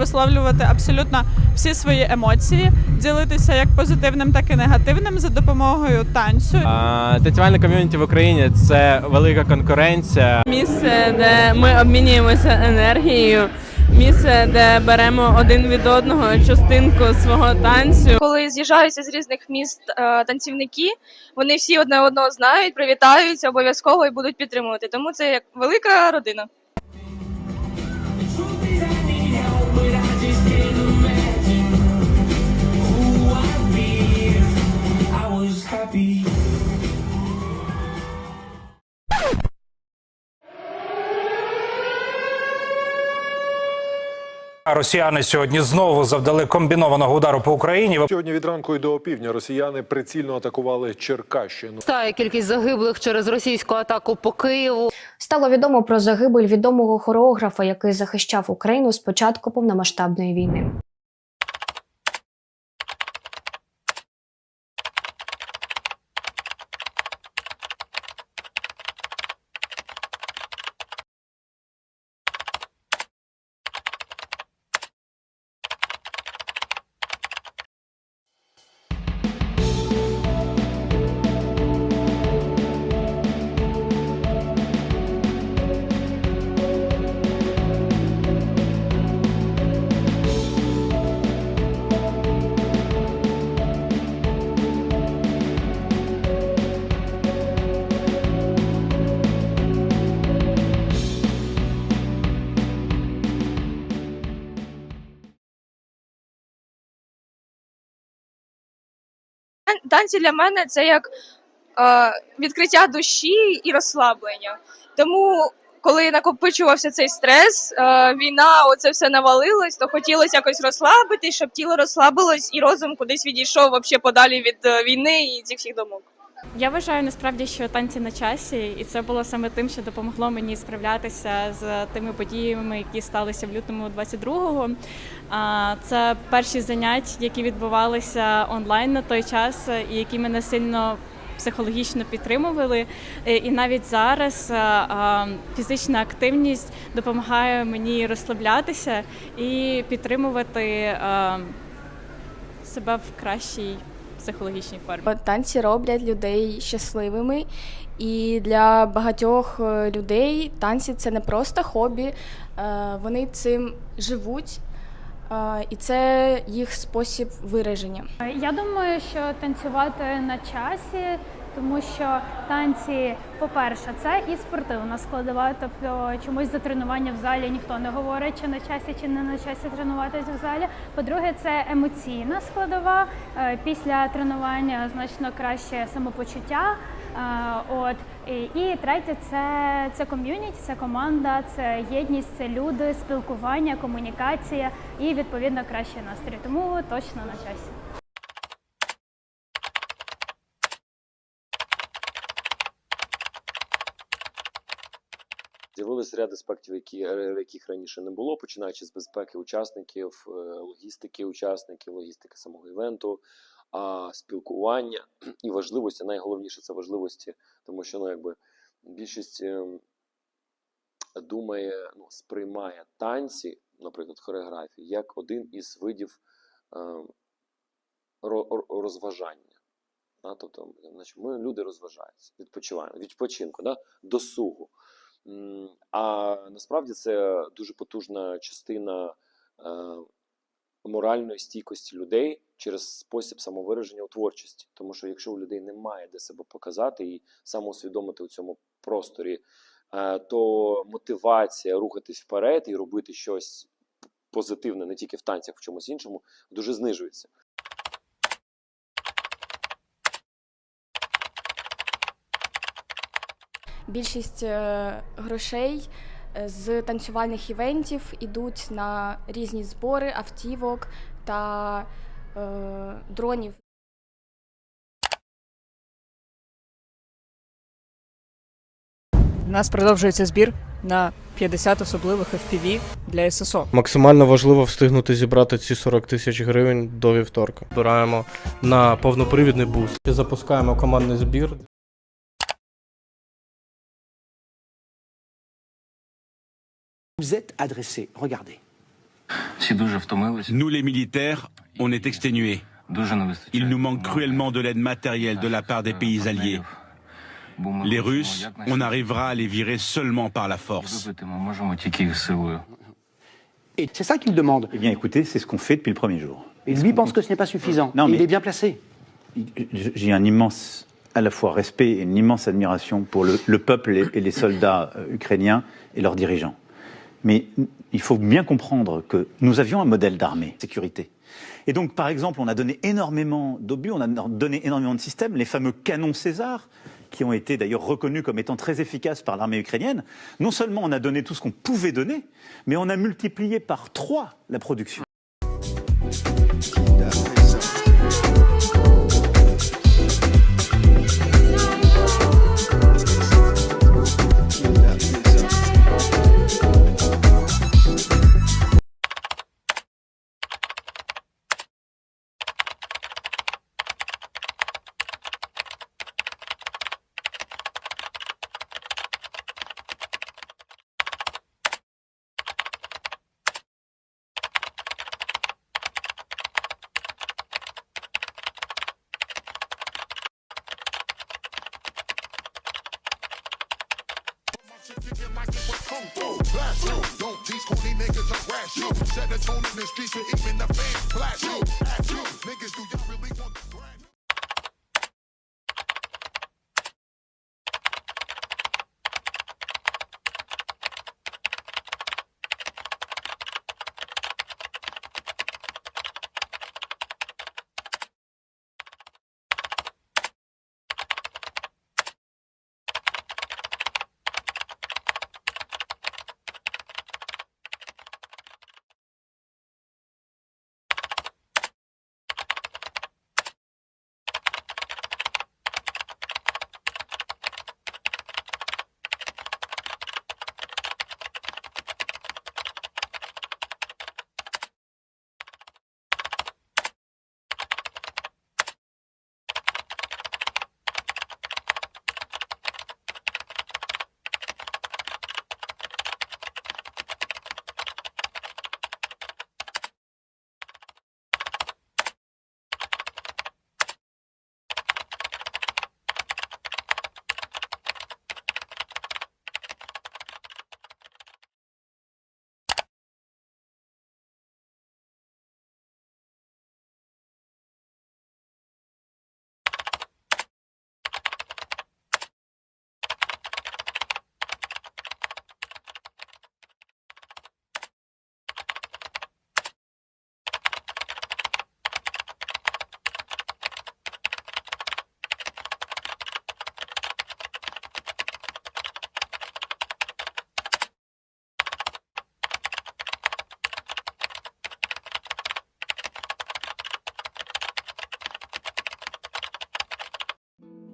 висловлювати абсолютно всі свої емоції, ділитися як позитивним, так і негативним за допомогою танцю. А, танцювальне ком'юніті в Україні це велика конкуренція. Місце, де ми обмінюємося енергією, місце, де беремо один від одного частинку свого танцю. коли з'їжджаються з різних міст е, танцівники, вони всі одне одного знають, привітаються обов'язково і будуть підтримувати. Тому це як велика родина. А Росіяни сьогодні знову завдали комбінованого удару по Україні. Сьогодні від ранку і до опівдня росіяни прицільно атакували Черкащину. Стає кількість загиблих через російську атаку по Києву. Стало відомо про загибель відомого хореографа, який захищав Україну з початку повномасштабної війни. Танці для мене це як е, відкриття душі і розслаблення. Тому, коли накопичувався цей стрес, е, війна, оце все навалилось, то хотілося якось розслабитись, щоб тіло розслабилось і розум кудись відійшов вообще подалі від е, війни і цих всіх думок. Я вважаю насправді, що танці на часі, і це було саме тим, що допомогло мені справлятися з тими подіями, які сталися в лютому 22-го. Це перші заняття, які відбувалися онлайн на той час, і які мене сильно психологічно підтримували. І навіть зараз фізична активність допомагає мені розслаблятися і підтримувати себе в кращій психологічній формі. Танці роблять людей щасливими, і для багатьох е, людей танці це не просто хобі, е, вони цим живуть, е, і це їх спосіб вираження. Я думаю, що танцювати на часі, тому що танці, по-перше, це і спортивна складова, тобто чомусь за тренування в залі ніхто не говорить, чи на часі, чи не на часі тренуватися в залі. По-друге, це емоційна складова. Е, Після тренування значно краще самопочуття. Е, От і третє, це, це ком'юніті, це команда, це єдність, це люди, спілкування, комунікація і відповідно кращий настрій. Тому точно на часі. З'явилися ряд аспектів, які, е, яких раніше не було, починаючи з безпеки учасників, е, логістики учасників, логістики самого івенту, а спілкування і важливості. Найголовніше це важливості, тому що ну, якби, більшість ем, думає, ну, сприймає танці, наприклад, хореографії, як один із видів ем, ро- ро- розважання. Тобто, ми люди розважаються, відпочиваємо, відпочинку, да? досугу. А насправді це дуже потужна частина е, моральної стійкості людей через спосіб самовираження у творчості. Тому що якщо у людей немає де себе показати і самоусвідомити у цьому просторі, е, то мотивація рухатись вперед і робити щось позитивне не тільки в танцях, в чомусь іншому, дуже знижується. Більшість е, грошей е, з танцювальних івентів ідуть на різні збори автівок та е, дронів. У нас продовжується збір на 50 особливих FPV для ССО. Максимально важливо встигнути зібрати ці 40 тисяч гривень до вівторка. Збираємо на повнопривідний буст. Запускаємо командний збір. Vous êtes adressé, regardez. Nous, les militaires, on est exténués. Il nous manque cruellement de l'aide matérielle de la part des pays alliés. Les Russes, on arrivera à les virer seulement par la force. Et c'est ça qu'il demande. Eh bien, écoutez, c'est ce qu'on fait depuis le premier jour. Et lui pense que ce n'est pas suffisant. Non, Il mais- est bien placé. J'ai un immense, à la fois respect et une immense admiration pour le, le peuple et, et les soldats euh, ukrainiens et leurs dirigeants. Mais il faut bien comprendre que nous avions un modèle d'armée, sécurité. Et donc, par exemple, on a donné énormément d'obus, on a donné énormément de systèmes, les fameux canons César, qui ont été d'ailleurs reconnus comme étant très efficaces par l'armée ukrainienne. Non seulement on a donné tout ce qu'on pouvait donner, mais on a multiplié par trois la production. de schoenen in the streets, and even the fans flash.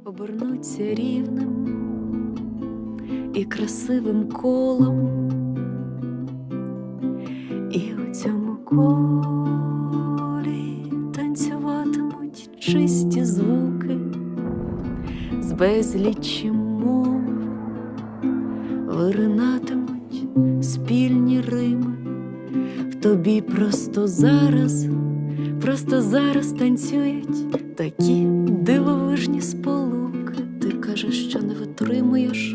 Обернуться рівним і красивим колом, і у цьому колі танцюватимуть чисті звуки з безлічі мов, виринатимуть спільні рими. В тобі просто зараз, просто зараз танцюють такі дивовижні сполуки скажеш, що не витримуєш.